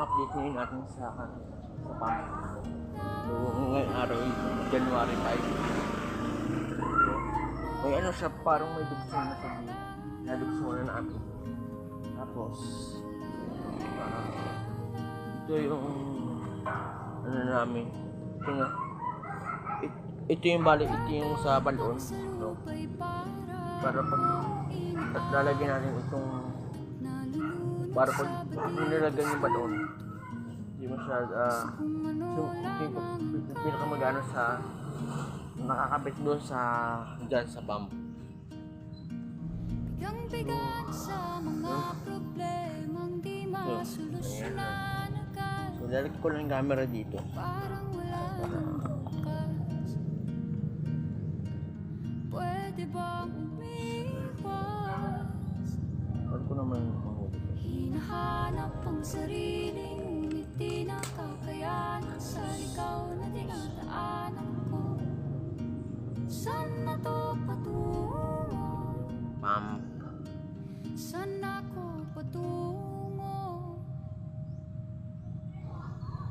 Update ngayon natin sa sa pump. So, ngayong araw January 5. May ano siya, parang may dugso na siya dito. Nadugso na namin. Tapos, ah, ito yung ano namin. Ito nga. It- ito yung bali, ito yung sa balon. No? Para pag at lalagyan natin itong para pag nilagyan yung balon hindi masyad ah so, pinakamagano sa nakakabit doon sa dyan sa pump Bigang-bigat sa mga problemang di masolusyonan agad so lalagyan ko lang yung camera dito. Parang wala nang bukas. Pwede bang Hinahanap ang sarili Ngunit di nakakayanan Sa ikaw na dinadaanan ko Saan na to patungo? pump Saan ako patungo?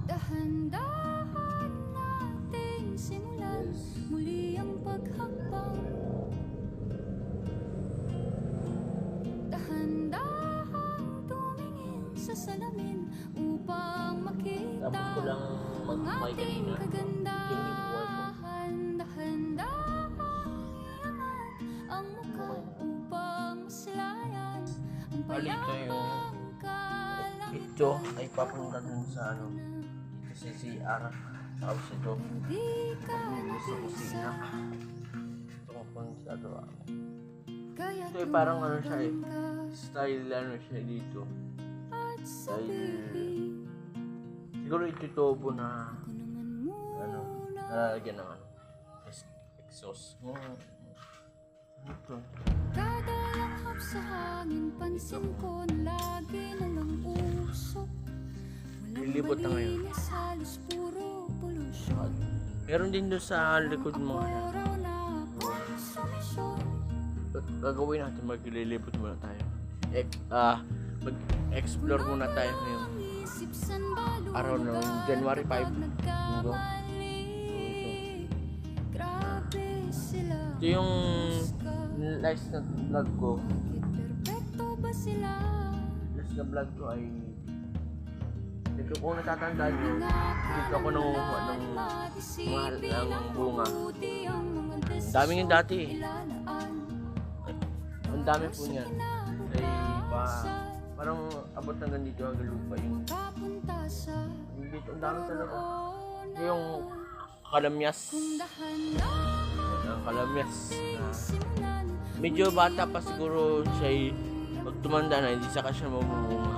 Dahan-dahan nating simulan Muli ang paghakbang salamin Upang makita ko lang ang mag-mic ating kanina kagandahan. Dahan-dahan iangat ang mukha upang maslayan Ang Bali, ito yung- payapang kalang ito ay papunta dun sa ano dito sa CR tapos ito Di ka dito sa kusina nag-isa ito ko pang Kaya ito ay parang ano siya eh ka. style ano siya dito Sabihin siguro ito tubo na ano nalagyan ng ano ex- exhaust. Hmm. ito Kada langhap sa hangin Pansin ko na lagi na lang usok Lilibot na ngayon. Halos puro pollution meron din doon sa likod mo ano gagawin natin maglilibot muna tayo. Ek, ah mag-explore muna tayo ngayong araw ng January 5 kapag linggo. Ito yung last na vlog ko. Last na vlog ko ay dito kung natatandaan nyo dito ako nangunguha ng mahal ng bunga. Dami yung dati. Eh. ang dami po niyan. Ay pa parang abot hanggang dito hanggang lupa yung Papunta sa yung dito ang dami talaga. Yung kalamyas. ang kalamyas. na simulan medyo bata pa siguro siya pag tumanda na hindi saka siya mamumunga